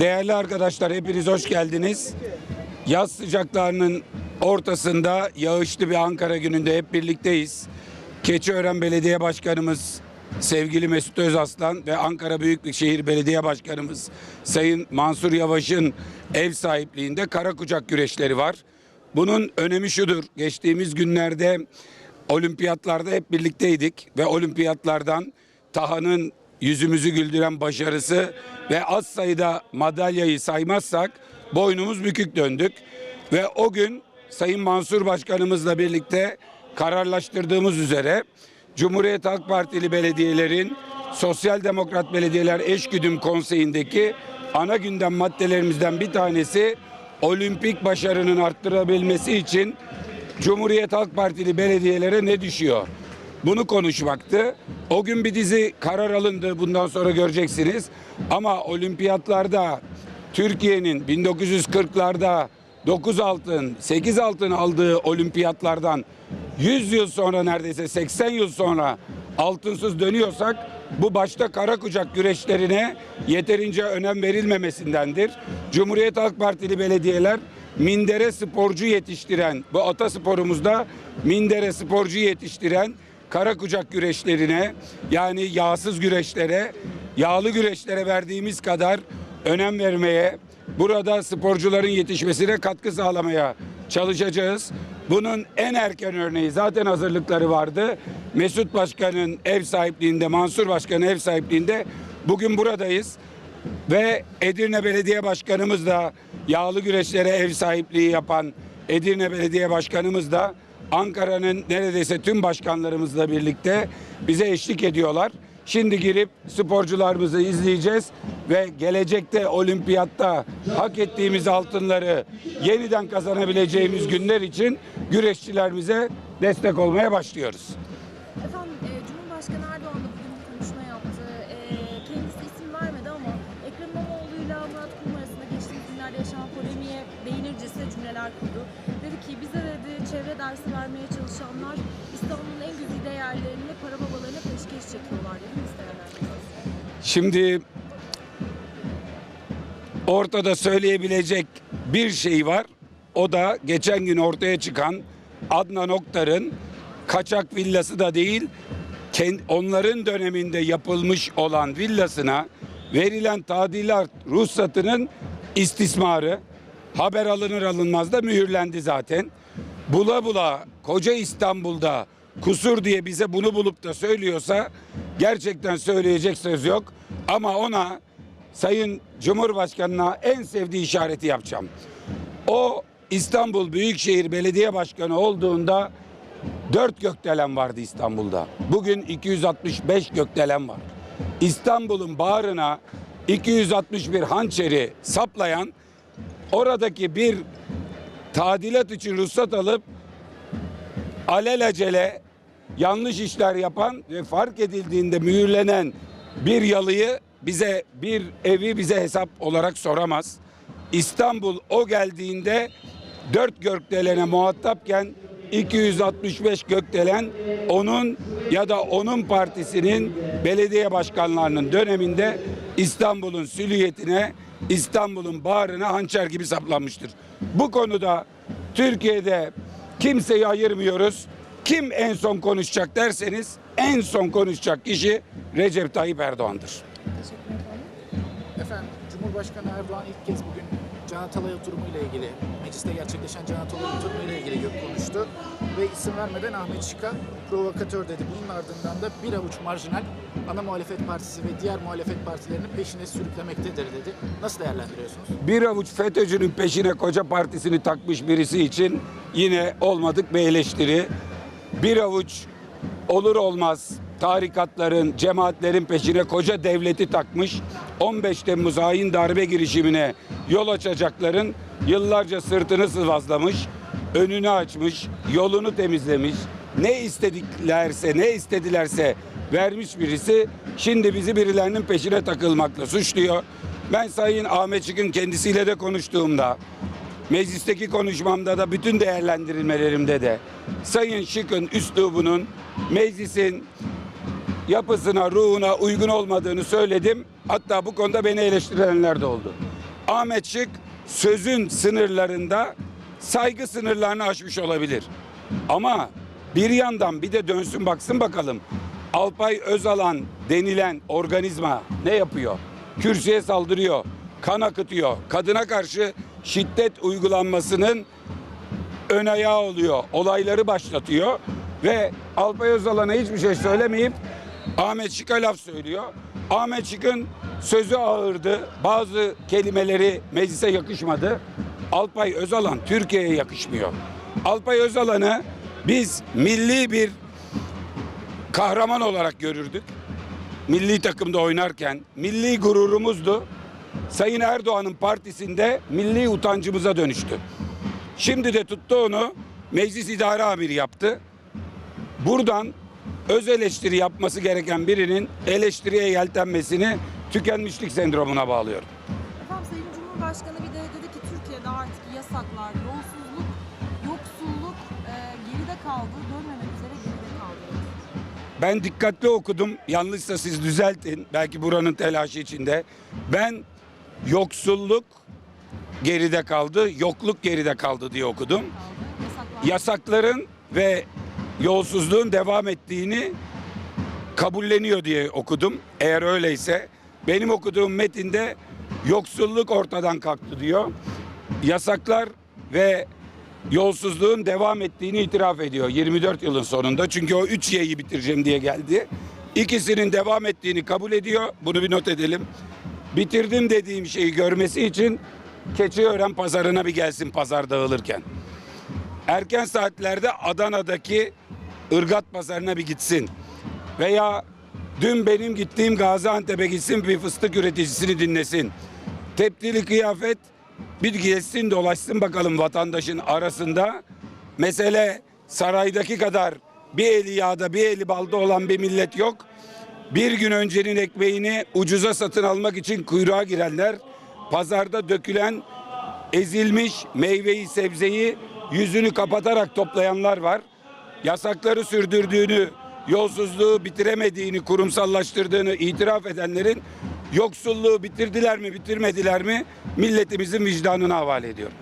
Değerli arkadaşlar hepiniz hoş geldiniz. Yaz sıcaklarının ortasında yağışlı bir Ankara gününde hep birlikteyiz. Keçiören Belediye Başkanımız sevgili Mesut Özaslan ve Ankara Büyükşehir Belediye Başkanımız Sayın Mansur Yavaş'ın ev sahipliğinde kara kucak güreşleri var. Bunun önemi şudur. Geçtiğimiz günlerde olimpiyatlarda hep birlikteydik ve olimpiyatlardan Taha'nın yüzümüzü güldüren başarısı ve az sayıda madalyayı saymazsak boynumuz bükük döndük. Ve o gün Sayın Mansur Başkanımızla birlikte kararlaştırdığımız üzere Cumhuriyet Halk Partili belediyelerin Sosyal Demokrat Belediyeler Eşgüdüm Konseyi'ndeki ana gündem maddelerimizden bir tanesi olimpik başarının arttırabilmesi için Cumhuriyet Halk Partili belediyelere ne düşüyor? Bunu konuşmaktı. O gün bir dizi karar alındı. Bundan sonra göreceksiniz. Ama olimpiyatlarda Türkiye'nin 1940'larda 9 altın, 8 altın aldığı olimpiyatlardan 100 yıl sonra neredeyse 80 yıl sonra altınsız dönüyorsak bu başta kara kucak güreşlerine yeterince önem verilmemesindendir. Cumhuriyet Halk Partili belediyeler mindere sporcu yetiştiren bu atasporumuzda mindere sporcu yetiştiren kara kucak güreşlerine yani yağsız güreşlere yağlı güreşlere verdiğimiz kadar önem vermeye burada sporcuların yetişmesine katkı sağlamaya çalışacağız. Bunun en erken örneği zaten hazırlıkları vardı. Mesut Başkan'ın ev sahipliğinde, Mansur Başkan'ın ev sahipliğinde bugün buradayız. Ve Edirne Belediye Başkanımız da yağlı güreşlere ev sahipliği yapan Edirne Belediye Başkanımız da Ankara'nın neredeyse tüm başkanlarımızla birlikte bize eşlik ediyorlar. Şimdi girip sporcularımızı izleyeceğiz ve gelecekte olimpiyatta hak ettiğimiz altınları yeniden kazanabileceğimiz günler için güreşçilerimize destek olmaya başlıyoruz. Efendim e, Erdoğan da bugün konuşma yaptı. E, kendisi isim vermedi ama Ekrem İmamoğlu'yla Murat Kurum geçtiğimiz günlerde yaşanan polemiğe değinircesine cümleler kurdu. Dedi ki bize çevre dersi vermeye çalışanlar İstanbul'un en güzide yerlerini para babalarına peşkeş çekiyorlar. Biz değerlendiriyoruz. Şimdi ortada söyleyebilecek bir şey var. O da geçen gün ortaya çıkan Adnan Oktar'ın kaçak villası da değil, onların döneminde yapılmış olan villasına verilen tadilat ruhsatının istismarı haber alınır alınmaz da mühürlendi zaten. Bula bula koca İstanbul'da kusur diye bize bunu bulup da söylüyorsa gerçekten söyleyecek söz yok. Ama ona Sayın Cumhurbaşkanı'na en sevdiği işareti yapacağım. O İstanbul Büyükşehir Belediye Başkanı olduğunda dört gökdelen vardı İstanbul'da. Bugün 265 gökdelen var. İstanbul'un bağrına 261 hançeri saplayan oradaki bir tadilat için ruhsat alıp alelacele yanlış işler yapan ve fark edildiğinde mühürlenen bir yalıyı bize bir evi bize hesap olarak soramaz. İstanbul o geldiğinde dört gökdelene muhatapken 265 gökdelen onun ya da onun partisinin belediye başkanlarının döneminde İstanbul'un süliyetine, İstanbul'un bağrına hançer gibi saplanmıştır. Bu konuda Türkiye'de kimseyi ayırmıyoruz. Kim en son konuşacak derseniz en son konuşacak kişi Recep Tayyip Erdoğan'dır. Teşekkür ederim. Cumhurbaşkanı Erdoğan ilk kez bugün Can Atalay oturumu ile ilgili, mecliste gerçekleşen Can Atalay oturumu ile ilgili konuştu. Ve isim vermeden Ahmet Şık'a provokatör dedi. Bunun ardından da bir avuç marjinal ana muhalefet partisi ve diğer muhalefet partilerinin peşine sürüklemektedir dedi. Nasıl değerlendiriyorsunuz? Bir avuç FETÖ'cünün peşine koca partisini takmış birisi için yine olmadık bir eleştiri. Bir avuç olur olmaz tarikatların, cemaatlerin peşine koca devleti takmış. 15 Temmuz hain darbe girişimine yol açacakların yıllarca sırtını sıvazlamış, önünü açmış, yolunu temizlemiş. Ne istediklerse, ne istedilerse vermiş birisi şimdi bizi birilerinin peşine takılmakla suçluyor. Ben Sayın Ahmet Çık'ın kendisiyle de konuştuğumda meclisteki konuşmamda da bütün değerlendirmelerimde de Sayın Şık'ın üslubunun meclisin yapısına, ruhuna uygun olmadığını söyledim. Hatta bu konuda beni eleştirenler de oldu. Ahmet Şık sözün sınırlarında saygı sınırlarını aşmış olabilir. Ama bir yandan bir de dönsün baksın bakalım. Alpay Özalan denilen organizma ne yapıyor? Kürsüye saldırıyor, kan akıtıyor. Kadına karşı şiddet uygulanmasının ön ayağı oluyor. Olayları başlatıyor ve Alpay Özalan'a hiçbir şey söylemeyip Ahmet Şık'a laf söylüyor. Ahmet Şık'ın sözü ağırdı. Bazı kelimeleri meclise yakışmadı. Alpay Özalan Türkiye'ye yakışmıyor. Alpay Özalan'ı biz milli bir kahraman olarak görürdük. Milli takımda oynarken milli gururumuzdu. Sayın Erdoğan'ın partisinde milli utancımıza dönüştü. Şimdi de tuttu onu meclis idare amiri yaptı. Buradan öz eleştiri yapması gereken birinin eleştiriye yeltenmesini tükenmişlik sendromuna bağlıyorum. Efendim Sayın Cumhurbaşkanı bir de dedi ki Türkiye'de artık yasaklar, yolsuzluk, yoksulluk e, geride kaldı, dönmemek üzere geride kaldı. Ben dikkatli okudum. Yanlışsa siz düzeltin. Belki buranın telaşı içinde. Ben yoksulluk geride kaldı, yokluk geride kaldı diye okudum. Kaldı. Yasaklar. Yasakların ve yolsuzluğun devam ettiğini kabulleniyor diye okudum. Eğer öyleyse benim okuduğum metinde yoksulluk ortadan kalktı diyor. Yasaklar ve yolsuzluğun devam ettiğini itiraf ediyor 24 yılın sonunda. Çünkü o 3 Y'yi bitireceğim diye geldi. İkisinin devam ettiğini kabul ediyor. Bunu bir not edelim. Bitirdim dediğim şeyi görmesi için Keçiören pazarına bir gelsin pazar dağılırken erken saatlerde Adana'daki ırgat pazarına bir gitsin. Veya dün benim gittiğim Gaziantep'e gitsin bir fıstık üreticisini dinlesin. Tepdili kıyafet bir gezsin dolaşsın bakalım vatandaşın arasında. Mesele saraydaki kadar bir eli yağda bir eli balda olan bir millet yok. Bir gün öncenin ekmeğini ucuza satın almak için kuyruğa girenler, pazarda dökülen ezilmiş meyveyi sebzeyi yüzünü kapatarak toplayanlar var. Yasakları sürdürdüğünü, yolsuzluğu bitiremediğini, kurumsallaştırdığını itiraf edenlerin yoksulluğu bitirdiler mi, bitirmediler mi milletimizin vicdanına havale ediyorum.